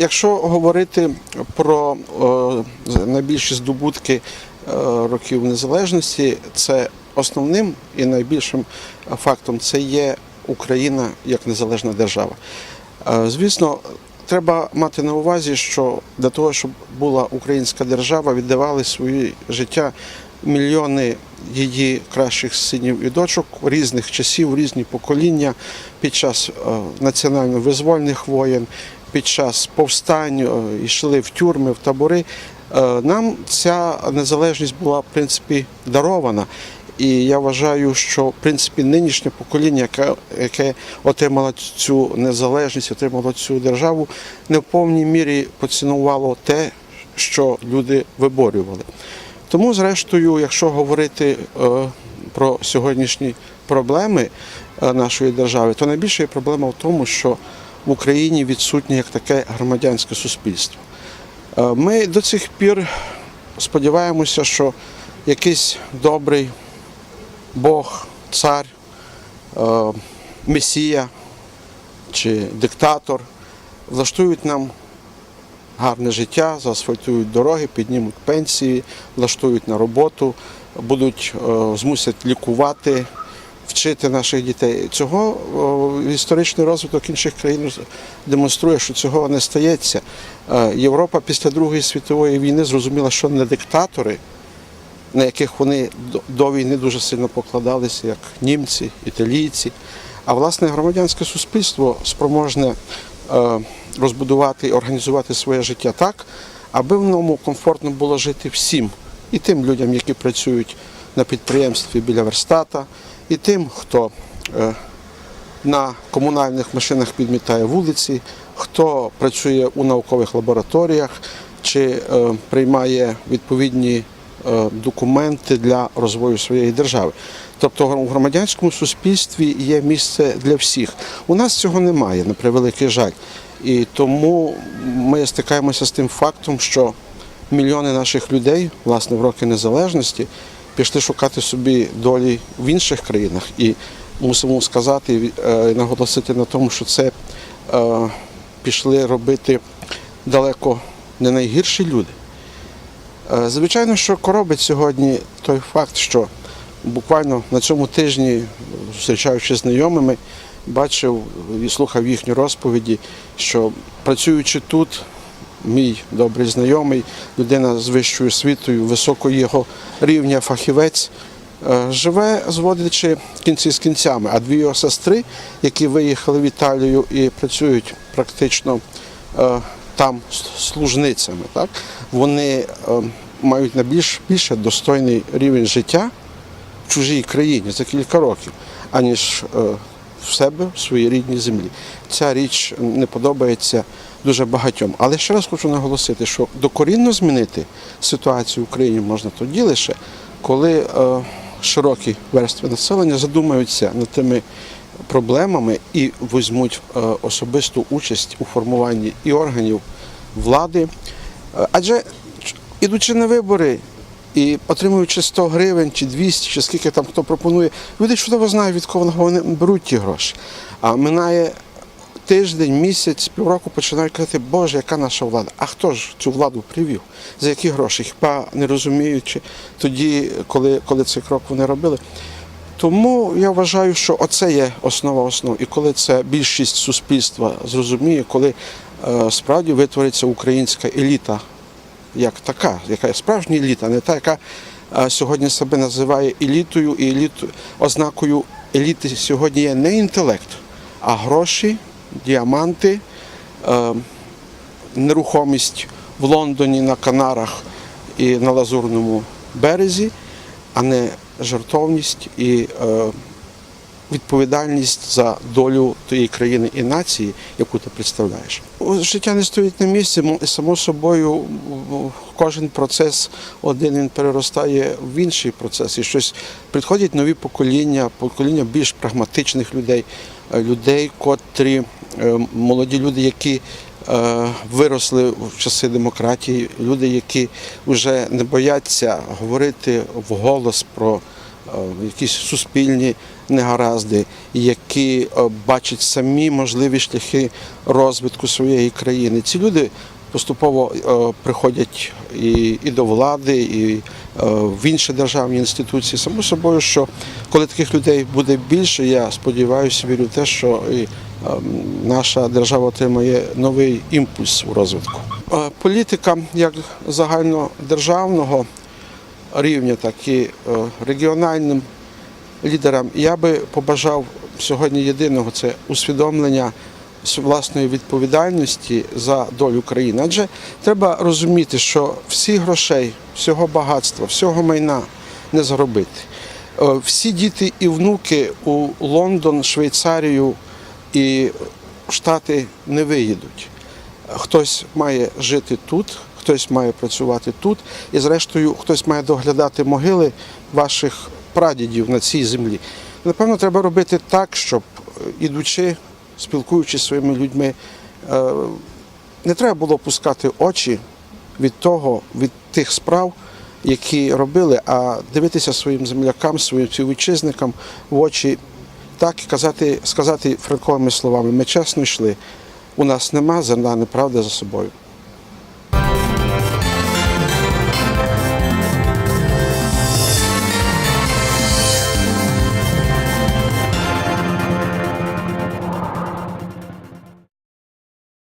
якщо говорити про е, найбільші здобутки е, років незалежності, це основним і найбільшим фактом це є Україна як незалежна держава. Е, Звісно, треба мати на увазі, що для того, щоб була українська держава, віддавали свої життя мільйони її кращих синів і дочок різних часів, різні покоління під час е, національно-визвольних воєн, під час повстань, е, йшли в тюрми, в табори. Е, Нам ця незалежність була в принципі дарована. І я вважаю, що в принципі нинішнє покоління, яке, яке отримало цю незалежність, отримало цю державу, не в повній мірі поцінувало те, що люди виборювали. Тому, зрештою, якщо говорити е, про сьогоднішні проблеми нашої держави, то найбільша проблема в тому, що в Україні відсутнє як таке громадянське суспільство. Е, Ми до цих пір сподіваємося, що якийсь добрий Бог, цар, е, месія чи диктатор влаштують нам гарне життя, заасфальтують дороги, піднімуть пенсії, влаштують на роботу, будуть е, змусять лікувати, вчити наших дітей. Цього історичний розвиток інших країн демонструє, що цього не стається. Е, Європа після Другої світової війни зрозуміла, що не диктатори, на яких вони до- до війни дуже сильно покладалися, як німці, італійці. А власне громадянське суспільство спроможне е, розбудувати і організувати своє життя так, аби в ньому комфортно було жити всім, і тим людям, які працюють на підприємстві біля верстата, і тим, хто е, на комунальних машинах підмітає вулиці, хто працює у наукових лабораторіях чи е, приймає відповідні е, документи для розвою своєї держави. Тобто в громадянському суспільстві є місце для всіх. У нас цього немає, на превеликий жаль. І тому ми стикаємося з тим фактом, що мільйони наших людей, власне, в роки незалежності, пішли шукати собі долі в інших країнах. І мусимо сказати е, і наголосити на тому, що це е, пішли робити далеко не найгірші люди. Е, Звичайно, що коробить сьогодні той факт, що буквально на цьому тижні, зустрічаючи знайомими, бачив і слухав їхні розповіді, що працюючи тут, мій добрий знайомий, людина з вищою освітою, високого його рівня фахівець, е, живе, зводячи кінці з кінцями. А дві його сестри, які виїхали в Італію і працюють практично е, там служницями, так, вони е, мають на більш, більше достойний рівень життя в чужій країні за кілька років, аніж в себе, в своїй рідній землі. Ця річ не подобається дуже багатьом. Але ще раз хочу наголосити, що докорінно змінити ситуацію в Україні можна тоді лише, коли е, широкі верстви населення задумаються над тими проблемами і візьмуть е, особисту участь у формуванні і органів влади. Е, Адже ідучи на вибори і отримуючи 100 гривень чи 200, чи скільки там хто пропонує, люди чудово знають, від кого вони беруть ті гроші. А минає тиждень, місяць, півроку починають казати, Боже, яка наша влада? А хто ж цю владу привів? За які гроші? Хіба не розуміючи тоді, коли, коли цей крок вони робили? Тому я вважаю, що оце є основа основ. І коли це більшість суспільства зрозуміє, коли е, справді витвориться українська еліта як така, яка є справжня еліта, не та, яка сьогодні себе називає елітою, і еліту, ознакою еліти сьогодні є не інтелект, а гроші, діаманти, е, нерухомість в Лондоні, на Канарах і на Лазурному березі, а не жертовність і е, відповідальність за долю тієї країни і нації, яку ти представляєш. Життя не стоїть на місці, само собою кожен процес один він переростає в інший процес. І щось приходять нові покоління, покоління більш прагматичних людей, е, людей, котрі е, молоді люди, які е, виросли в часи демократії, люди, які вже не бояться говорити вголос про якісь суспільні негаразди, які е, бачать самі можливі шляхи розвитку своєї країни. Ці люди поступово е, приходять і, і до влади, і е, в інші державні інституції. Само собою, що коли таких людей буде більше, я сподіваюся, вірю в те, що і, е, наша держава отримає новий імпульс у розвитку. Е, Політика як загальнодержавного рівня, так і е, регіональним лідерам я би побажав сьогодні єдиного це усвідомлення власної відповідальності за долю країни. Адже треба розуміти, що всі грошей, всього багатства, всього майна не заробити. Е, Всі діти і внуки у Лондон, Швейцарію і Штати не виїдуть. Хтось має жити тут, хтось має працювати тут, і зрештою хтось має доглядати могили ваших прадідів на цій землі. Напевно, треба робити так, щоб е, ідучи, спілкуючись зі своїми людьми, е, не треба було пускати очі від того, від тих справ, які робили, а дивитися своїм землякам, своїм співвітчизникам в очі так і казати, сказати франковими словами, ми чесно йшли. У нас нема зерна неправди за собою.